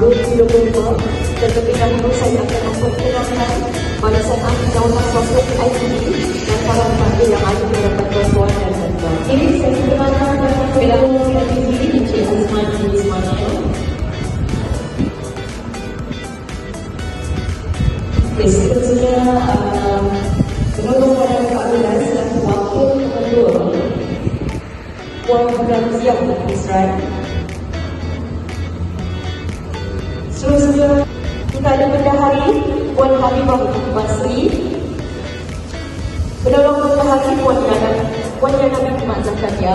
itu saya akan memperkenalkan balasan ahli jawatan software ICT dan para pemandu yang ada mendapat bantuan dan bantuan. Ini saya perkenalkan dalam pilihan ICT Encik Azman bin Ismail. Okay, seterusnya um, penolong pada Pak Bilal selaku wakil ketua Puan Ramziah Israel. Puan Habibah Basri. Penolong bendahari Puan Yana Puan Yana bin Mat Zakaria.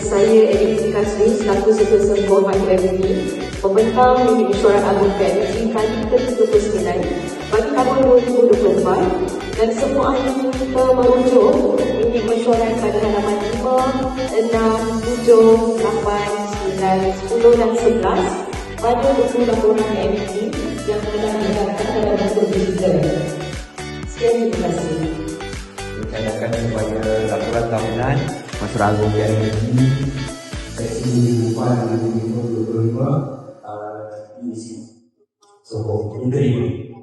Saya Edik Kasri selaku Setiausaha Kehormat PMD Pembentang Unit Mesyuarat Agung PMD kali ke-79 bagi tahun 2024 dan semua kita merujuk Unit Mesyuarat pada halaman 5, 6, 7, 8, 9, 10 dan 11 pada buku laporan PMD yang telah diharapkan dalam bentuk digital. Sekian terima kasih. Dicanangkan supaya laporan tahunan Masyarakat Agung PMD seksi lima dan lima dua puluh lima diisi. So, diterima. Saya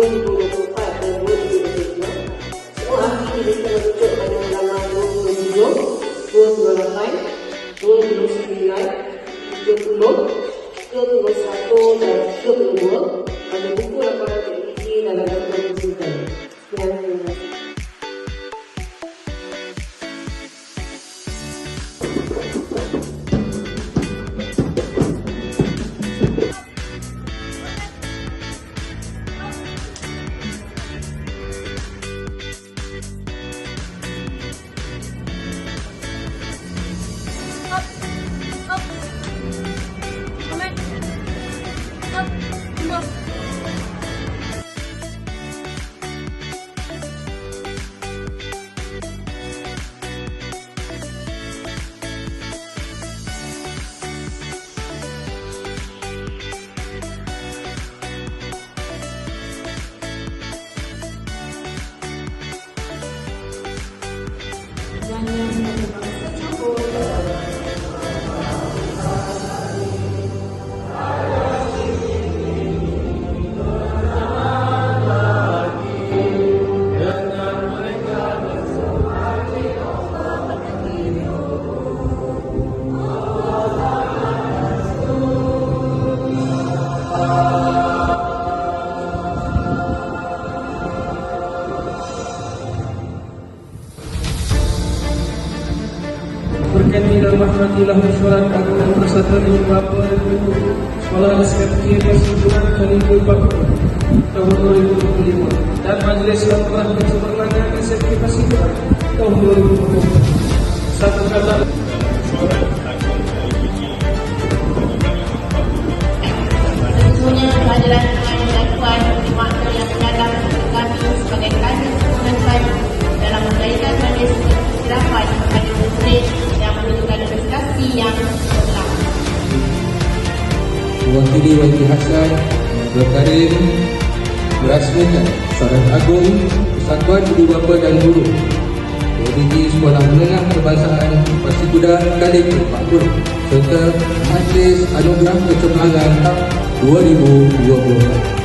todo rahmatilah mesyuarat agung dan persatuan dengan Bapa dan Ibu Sekolah SMK Kesimpulan kali ke-40 tahun 2025 dan Majlis yang telah kesempurnaan SMK Kesimpulan tahun 2024 satu kata mewakili Wajib Hasan Berkarim merasmikan Syarat Agung Persatuan Ibu Bapa dan Guru. PDG Sekolah Menengah Kebangsaan Pasir Kuda kali ke-40 serta Majlis Anugerah Kecemerlangan 2024